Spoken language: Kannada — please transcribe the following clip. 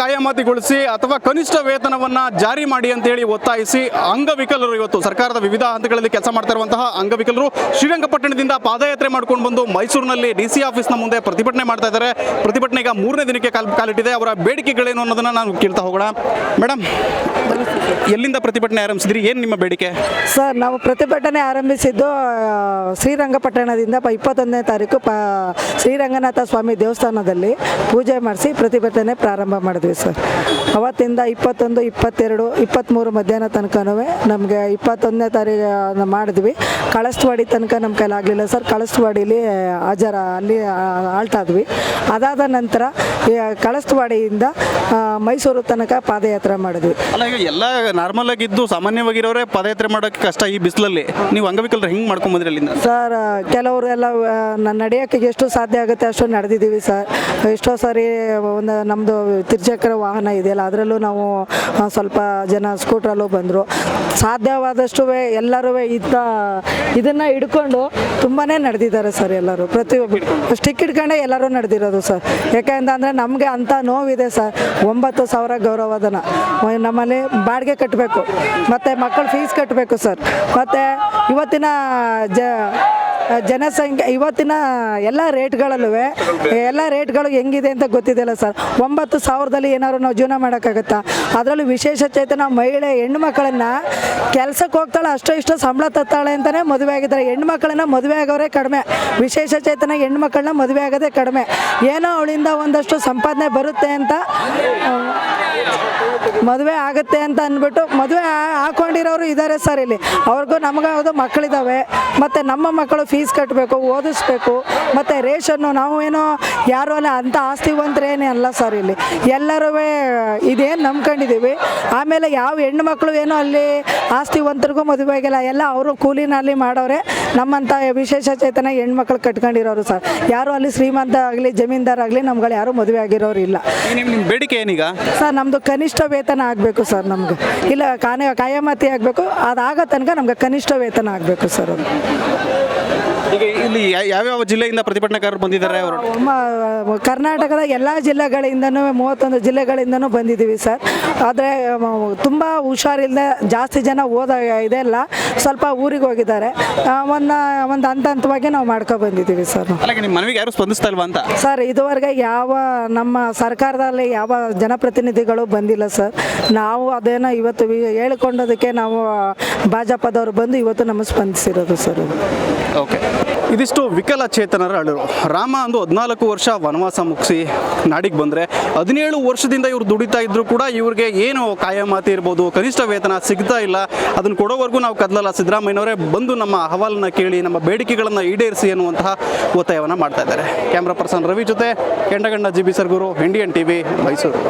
ಕಾಯಮಾತಿಗೊಳಿಸಿ ಅಥವಾ ಕನಿಷ್ಠ ವೇತನವನ್ನ ಜಾರಿ ಮಾಡಿ ಅಂತ ಹೇಳಿ ಒತ್ತಾಯಿಸಿ ಅಂಗವಿಕಲರು ಇವತ್ತು ಸರ್ಕಾರದ ವಿವಿಧ ಹಂತಗಳಲ್ಲಿ ಕೆಲಸ ಮಾಡ್ತಾ ಇರುವಂತಹ ಅಂಗವಿಕಲರು ಶ್ರೀರಂಗಪಟ್ಟಣದಿಂದ ಪಾದಯಾತ್ರೆ ಮಾಡ್ಕೊಂಡು ಬಂದು ಮೈಸೂರಿನಲ್ಲಿ ಡಿ ಸಿ ಆಫೀಸ್ನ ಮುಂದೆ ಪ್ರತಿಭಟನೆ ಮಾಡ್ತಾ ಇದ್ದಾರೆ. ಪ್ರತಿಭಟನೆ ಈಗ ಮೂರನೇ ದಿನಕ್ಕೆ ಕಾಲ್ ಕಾಲಿಟ್ಟಿದೆ. ಅವರ ಬೇಡಿಕೆಗಳೇನು ಅನ್ನೋದನ್ನ ನಾನು ಕೇಳ್ತಾ ಹೋಗೋಣ. ಮೇಡಮ್ ಎಲ್ಲಿಂದ ಪ್ರತಿಭಟನೆ ಆರಂಭಿಸಿದ್ರಿ? ಏನು ನಿಮ್ಮ ಬೇಡಿಕೆ? ಸರ್, ನಾವು ಪ್ರತಿಭಟನೆ ಆರಂಭಿಸಿದ್ದು ಶ್ರೀರಂಗಪಟ್ಟಣದಿಂದ ಇಪ್ಪತ್ತೊಂದನೇ ತಾರೀಕು ಪ ಶ್ರೀರಂಗನಾಥ ಸ್ವಾಮಿ ದೇವಸ್ಥಾನದಲ್ಲಿ. ಪೂಜೆ ಮಾಡಿಸಿ ಪ್ರತಿಭಟನೆ ಪ್ರಾರಂಭ ಮಾಡಿದ್ವಿ ಸರ್. ಅವತ್ತಿಂದ ಇಪ್ಪತ್ತೊಂದು ಇಪ್ಪತ್ತೆರಡು ಇಪ್ಪತ್ತ್ಮೂರು ಮಧ್ಯಾಹ್ನ ತನಕನೂ ನಮಗೆ ಇಪ್ಪತ್ತೊಂದನೇ ತಾರೀಕು ಮಾಡಿದ್ವಿ. ಕಳಸ್ತವಾಡಿ ತನಕ ನಮ್ಮ ಕೈಲಾಗಲಿಲ್ಲ ಸರ್. ಕಳಸ್ತವಾಡಿಲಿ ಹಾಜರ ಅಲ್ಲಿ ಆಳ್ತಾದ್ವಿ ಅದಾದ ನಂತರ ಕಳಸ್ತವಾಡಿಯಿಂದ ಮೈಸೂರು ತನಕ ಪಾದಯಾತ್ರೆ ಮಾಡಿದ್ವಿ. ಅಲ್ಲ ಈಗ ಎಲ್ಲ ನಾರ್ಮಲ್ ಆಗಿದ್ದು ಸಾಮಾನ್ಯವಾಗಿರೋರೇ ಪಾದಯಾತ್ರೆ ಮಾಡೋಕ್ಕೆ ಕಷ್ಟ ಈ ಬಿಸಿಲಲ್ಲಿ. ನೀವು ಅಂಗವಿಕಲರು ಹೆಂಗೆ ಮಾಡ್ಕೊಂಡ್ ಬಂದ್ರಿ ಅಲ್ಲಿಂದ? ಸರ್ ಕೆಲವರೆಲ್ಲ ನಡೆಯೋಕೆ ನಡೆಯೋಕ್ಕೆ ಎಷ್ಟು ಸಾಧ್ಯ ಆಗುತ್ತೆ ಅಷ್ಟು ನಡೆದಿದ್ದೀವಿ ಸರ್. ಎಷ್ಟೋ ಸಾರಿ ಒಂದು ನಮ್ಮದು ತ್ರಿಚಕ್ರ ವಾಹನ ಇದೆಯಲ್ಲ, ಅದರಲ್ಲೂ ನಾವು ಸ್ವಲ್ಪ ಜನ ಸ್ಕೂಟ್ರಲ್ಲೂ ಬಂದರು. ಸಾಧ್ಯವಾದಷ್ಟು ಎಲ್ಲರೂ ಇದ್ದ ಇದನ್ನು ಹಿಡ್ಕೊಂಡು ತುಂಬಾ ನಡೆದಿದ್ದಾರೆ ಸರ್ ಎಲ್ಲರೂ. ಪ್ರತಿಯೊಬ್ಬರು ಸ್ಟಿಕ್ ಹಿಡ್ಕೊಂಡೆ ಎಲ್ಲರೂ ನಡೆದಿರೋದು ಸರ್. ಯಾಕೆಂತಂದರೆ ನಮಗೆ ಅಂಥ ನೋವಿದೆ ಸರ್. ಒಂಬತ್ತು ಸಾವಿರ ಗೌರವಧನ ನಮ್ಮಲ್ಲಿ ಬಾಡಿಗೆ ಕಟ್ಟಬೇಕು ಮತ್ತು ಮಕ್ಕಳು ಫೀಸ್ ಕಟ್ಟಬೇಕು ಸರ್. ಮತ್ತು ಇವತ್ತಿನ ಜ ಜನಸಂಖ್ಯೆ ಇವತ್ತಿನ ಎಲ್ಲ ರೇಟ್ಗಳಲ್ಲೂ ಎಲ್ಲ ರೇಟ್ಗಳು ಹೆಂಗಿದೆ ಅಂತ ಗೊತ್ತಿದೆಯಲ್ಲ ಸರ್. ಒಂಬತ್ತು ಸಾವಿರದಲ್ಲಿ ಏನಾದ್ರು ನಾವು ಜೀವನ ಮಾಡೋಕ್ಕಾಗತ್ತಾ? ಅದರಲ್ಲೂ ವಿಶೇಷ ಚೇತನ ಮಹಿಳೆ ಹೆಣ್ಣು ಮಕ್ಕಳನ್ನು ಕೆಲಸಕ್ಕೆ ಹೋಗ್ತಾಳೆ ಅಷ್ಟೋ ಇಷ್ಟೋ ಸಂಬಳ ತತ್ತಾಳೆ ಅಂತಲೇ ಮದುವೆ ಆಗಿದ್ದಾರೆ. ಹೆಣ್ಣು ಮಕ್ಕಳನ್ನ ಮದುವೆ ಆಗೋರೇ ಕಡಿಮೆ. ವಿಶೇಷ ಚೇತನ ಹೆಣ್ಣು ಮಕ್ಕಳನ್ನ ಮದುವೆ ಆಗೋದೇ ಕಡಿಮೆ. ಏನೋ ಅವಳಿಂದ ಒಂದಷ್ಟು ಸಂಪಾದನೆ ಬರುತ್ತೆ ಅಂತ ಮದುವೆ ಆಗುತ್ತೆ ಅಂತ ಅಂದ್ಬಿಟ್ಟು ಮದುವೆ ಹಾಕೊಂಡಿರೋರು ಇದ್ದಾರೆ ಸರ್ ಇಲ್ಲಿ. ಅವ್ರಿಗೂ ನಮಗಾಗೋದು ಮಕ್ಕಳಿದ್ದಾವೆ ಮತ್ತು ನಮ್ಮ ಮಕ್ಕಳು ಫೀಸ್ ಕಟ್ಟಬೇಕು ಓದಿಸ್ಬೇಕು, ಮತ್ತು ರೇಷನ್ನು ನಾವು ಏನೋ ಯಾರು ಅಲ್ಲ ಅಂಥ ಆಸ್ತಿವಂತರೇನೇ ಅಲ್ಲ ಸರ್ ಇಲ್ಲಿ. ಎಲ್ಲರೂ ಇದೇನು ನಂಬ್ಕೊಂಡಿದ್ದೀವಿ ಆಮೇಲೆ ಯಾವ ಹೆಣ್ಣು ಮಕ್ಕಳು ಏನೋ ಅಲ್ಲಿ ಆಸ್ತಿವಂತರಿಗೂ ಮದುವೆ ಆಗಿಲ್ಲ, ಎಲ್ಲ ಅವರು ಕೂಲಿನಲ್ಲಿ ಮಾಡೋರೆ. ನಮ್ಮಂಥ ವಿಶೇಷ ಚೇತನ ಹೆಣ್ಮಕ್ಳು ಕಟ್ಕೊಂಡಿರೋರು ಸರ್. ಯಾರು ಅಲ್ಲಿ ಶ್ರೀಮಂತ ಆಗಲಿ ಜಮೀನ್ದಾರ್ ಆಗಲಿ ನಮ್ಗಳು ಯಾರೂ ಮದುವೆ ಆಗಿರೋರು ಇಲ್ಲ ನಿಮ್ಮ ನಿಮ್ಮ ಬೇಡಿಕೆ ಏನೀಗ? ಸರ್ ನಮ್ದು ಕನಿಷ್ಠ ವೇತನ ಆಗಬೇಕು ಸರ್ ನಮಗೆ. ಇಲ್ಲ ಕಾನೆ ಕಾಯಮತಿ ಆಗಬೇಕು. ಅದಾಗೋ ತನಕ ನಮ್ಗೆ ಕನಿಷ್ಠ ವೇತನ ಆಗಬೇಕು ಸರ್ ಅದು. ಈಗ ಇಲ್ಲಿ ಯಾ- ಯಾವ್ಯಾವ ಜಿಲ್ಲೆಯಿಂದ ಪ್ರತಿಭಟನಾಕಾರರು ಬಂದಿದ್ದಾರೆ ಅವರು? ಮ- ಕರ್ನಾಟಕದ ಎಲ್ಲ ಜಿಲ್ಲೆಗಳಿಂದ ಮೂವತ್ತೊಂದು ಜಿಲ್ಲೆಗಳಿಂದ ಬಂದಿದ್ದೀವಿ ಸರ್. ಆದರೆ ತುಂಬ ಹುಷಾರಿಲ್ಲದೆ ಜಾಸ್ತಿ ಜನ ಓದ ಇದೆಲ್ಲ ಸ್ವಲ್ಪ ಊರಿಗೆ ಹೋಗಿದ್ದಾರೆ. ಒಂದು ಒಂದು ಹಂತ ಹಂತವಾಗಿ ನಾವು ಮಾಡ್ಕೊ ಬಂದಿದ್ದೀವಿ ಸರ್. ಅಲ್ಲ ನಿಮ್ಮ ಮನವಿಗೆ ಯಾರು ಸ್ಪಂದಿಸ್ತಾ ಇಲ್ವಾ ಅಂತ? ಸರ್ ಇದುವರೆಗೆ ಯಾವ ನಮ್ಮ ಸರ್ಕಾರದಲ್ಲಿ ಯಾವ ಜನಪ್ರತಿನಿಧಿಗಳು ಬಂದಿಲ್ಲ ಸರ್. ನಾವು ಅದೇನೋ ಇವತ್ತು ವಿ- ಹೇಳಿಕೊಂಡೋದಕ್ಕೆ ನಾವು ಭಾಜಪದವರು ಬಂದು ಇವತ್ತು ನಮಗೆ ಸ್ಪಂದಿಸಿರೋದು ಸರ್. ಅದು ಓಕೆ ಇದಿಷ್ಟು ವಿಕಲಚೇತನರ ಅಳರು ರಾಮ ಅಂದು ಹದಿನಾಲ್ಕು ವರ್ಷ ವನವಾಸ ಮುಗಿಸಿ ನಾಡಿಗೆ ಬಂದರೆ ಹದಿನೇಳು ವರ್ಷದಿಂದ ಇವರು ದುಡಿತಾ ಇದ್ರು ಕೂಡ ಇವ್ರಿಗೆ ಏನು ಕಾಯಮಾತಿ ಇರ್ಬೋದು, ಕನಿಷ್ಠ ವೇತನ ಸಿಗ್ತಾ ಇಲ್ಲ. ಅದನ್ನು ಕೊಡೋವರೆಗೂ ನಾವು ಕದಲಲ್ಲ. ಸಿದ್ದರಾಮಯ್ಯನವರೇ ಬಂದು ನಮ್ಮ ಅಹವಾಲನ್ನು ಕೇಳಿ, ನಮ್ಮ ಬೇಡಿಕೆಗಳನ್ನು ಈಡೇರಿಸಿ ಅನ್ನುವಂತಹ ಒತ್ತಾಯವನ್ನು ಮಾಡ್ತಾ ಇದ್ದಾರೆ. ಕ್ಯಾಮ್ರಾ ಪರ್ಸನ್ ರವಿ ಜೊತೆ Kendaganna G B Sargur Indian TV, Mysuru.